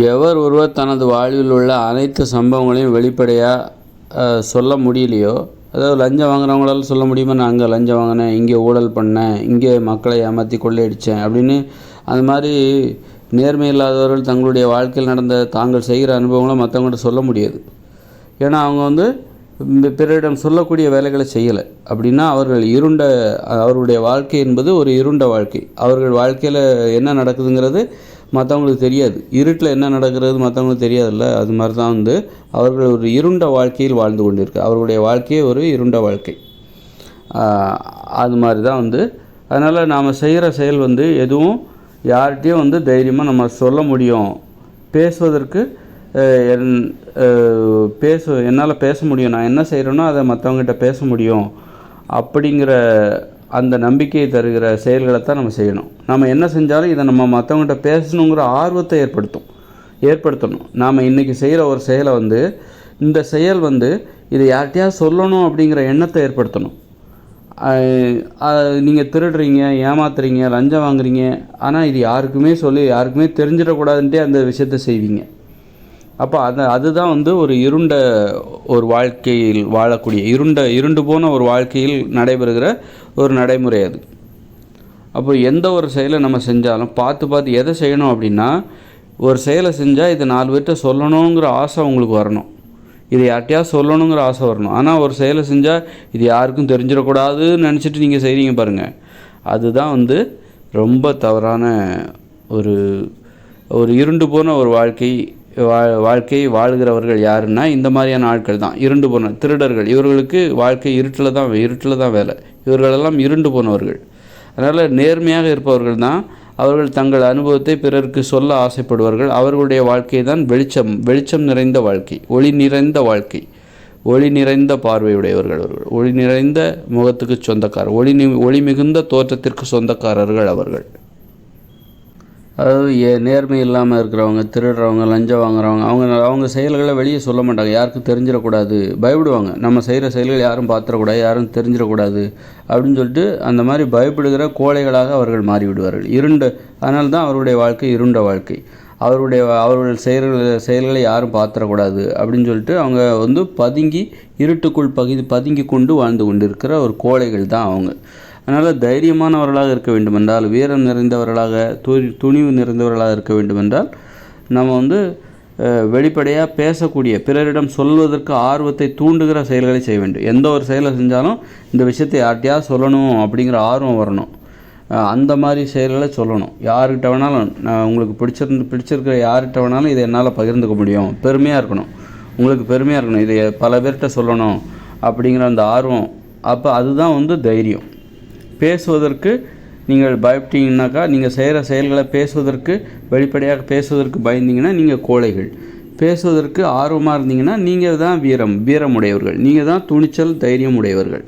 எவர் ஒருவர் தனது வாழ்வில் உள்ள அனைத்து சம்பவங்களையும் வெளிப்படையாக சொல்ல முடியலையோ அதாவது லஞ்சம் வாங்குறவங்களால சொல்ல முடியுமா? நான் அங்கே லஞ்சம் வாங்கினேன் இங்கே ஊழல் பண்ணேன் இங்கே மக்களை ஏமாற்றி கொள்ளையடித்தேன் அப்படின்னு அந்த மாதிரி நேர்மை இல்லாதவர்கள் தங்களுடைய வாழ்க்கையில் நடந்த தாங்கள் செய்கிற அனுபவங்களை மற்றவங்கள்ட்ட சொல்ல முடியாது. ஏன்னா அவங்க வந்து பிறரிடம் சொல்லக்கூடிய வேலைகளை செய்யலை. அப்படின்னா அவர்கள் இருண்ட அவருடைய வாழ்க்கை என்பது ஒரு இருண்ட வாழ்க்கை. அவர்கள் வாழ்க்கையில் என்ன நடக்குதுங்கிறது மற்றவங்களுக்கு தெரியாது. இருட்டில் என்ன நடக்கிறது மற்றவங்களுக்கு தெரியாதுல்ல? அது மாதிரி தான் வந்து அவர்கள் ஒரு இருண்ட வாழ்க்கையில் வாழ்ந்து கொண்டிருக்கு அவர்களுடைய வாழ்க்கையே ஒரு இருண்ட வாழ்க்கை. அது மாதிரி தான் வந்து அதனால் நாம் செய்கிற செயல் வந்து எதுவும் யார்கிட்டையும் வந்து தைரியமாக நம்ம சொல்ல முடியும். பேசுவதற்கு என் அஹ், பேச என்னால் பேச முடியும். நான் என்ன செய்கிறேனோ அதை மற்றவங்ககிட்ட பேச முடியும். அப்படிங்கிற அந்த நம்பிக்கையை தருகிற செயல்களை தான் நம்ம செய்யணும். நம்ம என்ன செஞ்சாலும் இதை நம்ம மற்றவங்ககிட்ட பேசணுங்கிற ஆர்வத்தை ஏற்படுத்தும். ஏற்படுத்தணும். நாம் இன்றைக்கி செய்கிற ஒரு செயலை வந்து இந்த செயல் வந்து இதை யார்கிட்டயாவது சொல்லணும் அப்படிங்கிற எண்ணத்தை ஏற்படுத்தணும். நீங்கள் திருடுறீங்க ஏமாத்துறீங்க லஞ்சம் வாங்குறீங்க ஆனால் இது யாருக்குமே சொல்லி யாருக்குமே தெரிஞ்சிடக்கூடாதுன்ட்டே அந்த விஷயத்த செய்வீங்க. அப்போ அது அதுதான் வந்து ஒரு இருண்ட ஒரு வாழ்க்கையில் வாழக்கூடிய இருண்ட இருண்டு போன ஒரு வாழ்க்கையில் நடைபெறுகிற ஒரு நடைமுறை அது. அப்போ எந்த ஒரு செயலை நம்ம செஞ்சாலும் பார்த்து பார்த்து எதை செய்யணும் அப்படின்னா ஒரு செயலை செஞ்சால் இதை நாலு பேர்கிட்ட சொல்லணுங்கிற ஆசை உங்களுக்கு வரணும். இதை யார்கிட்டயாவது சொல்லணுங்கிற ஆசை வரணும். ஆனால் ஒரு செயலை செஞ்சால் இது யாருக்கும் தெரிஞ்சிடக்கூடாதுன்னு நினச்சிட்டு நீங்கள் செய்கிறீங்க பாருங்கள் அதுதான் வந்து ரொம்ப தவறான ஒரு ஒரு இருண்டு போன ஒரு வாழ்க்கை வா வாழ்க்கையை வாழ்கிறவர்கள் யாருன்னா இந்த மாதிரியான ஆட்கள் தான். இருண்டு போன திருடர்கள். இவர்களுக்கு வாழ்க்கை இருட்டில் தான் இருட்டில் தான் வேலை. இவர்களெல்லாம் இருண்டு போனவர்கள். அதனால் நேர்மையாக இருப்பவர்கள் தான். அவர்கள் தங்கள் அனுபவத்தை பிறருக்கு சொல்ல ஆசைப்படுவார்கள். அவர்களுடைய வாழ்க்கை தான் வெளிச்சம் வெளிச்சம் நிறைந்த வாழ்க்கை ஒளி நிறைந்த வாழ்க்கை. ஒளி நிறைந்த பார்வையுடையவர்கள் அவர்கள். ஒளி நிறைந்த முகத்துக்கு சொந்தக்காரர் ஒளி ஒளி மிகுந்த தோற்றத்திற்கு சொந்தக்காரர்கள் அவர்கள். அதாவது ஏ நேர்மை இல்லாமல் இருக்கிறவங்க திருடுறவங்க லஞ்சம் வாங்குறவங்க அவங்க அவங்க செயல்களை வெளியே சொல்ல மாட்டாங்க. யாருக்கும் தெரிஞ்சிடக்கூடாது. பயப்படுவாங்க. நம்ம செய்கிற செயல்கள் யாரும் பார்த்துடக்கூடாது யாரும் தெரிஞ்சிடக்கூடாது அப்படின்னு சொல்லிட்டு அந்த மாதிரி பயப்படுகிற கோழைகளாக அவர்கள் மாறிவிடுவார்கள். இருண்ட அதனால தான் அவருடைய வாழ்க்கை இருண்ட வாழ்க்கை. அவருடைய அவர்கள் செயல்கள் செயல்களை யாரும் பார்த்துடக்கூடாது அப்படின்னு சொல்லிட்டு அவங்க வந்து பதுங்கி இருட்டுக்குள் பகுதி பதுங்கி கொண்டு வாழ்ந்து கொண்டிருக்கிற ஒரு கோழைகள் தான் அவங்க. அதனால் தைரியமானவர்களாக இருக்க வேண்டுமென்றால் வீரம் நிறைந்தவர்களாக து துணிவு நிறைந்தவர்களாக இருக்க வேண்டுமென்றால் நம்ம வந்து வெளிப்படையாக பேசக்கூடிய பிறரிடம் சொல்வதற்கு ஆர்வத்தை தூண்டுகிற செயல்களை செய்ய வேண்டும். எந்த ஒரு செயலை செஞ்சாலும் இந்த விஷயத்தை யார்ட்டையா சொல்லணும் அப்படிங்கிற ஆர்வம் வரணும். அந்த மாதிரி செயல்களை சொல்லணும். யார்கிட்ட வேணாலும் நான் உங்களுக்கு பிடிச்சிருந்து பிடிச்சிருக்கிற யார்கிட்ட வேணாலும் இதை என்னால் பகிர்ந்துக்க முடியும். பெருமையாக இருக்கணும். உங்களுக்கு பெருமையாக இருக்கணும். இதை பல பேர்கிட்ட சொல்லணும் அப்படிங்கிற அந்த ஆர்வம். அப்போ அதுதான் வந்து தைரியம். பேசுவதற்கு நீங்கள் பயப்பட்டீங்கன்னாக்கா நீங்கள் செய்கிற செயல்களை பேசுவதற்கு வெளிப்படையாக பேசுவதற்கு பயந்தீங்கன்னா நீங்கள் கோழைகள். பேசுவதற்கு ஆர்வமாக இருந்தீங்கன்னா நீங்கள் தான் வீரம் வீரம் உடையவர்கள் நீங்கள் தான் துணிச்சல் தைரியம் உடையவர்கள்.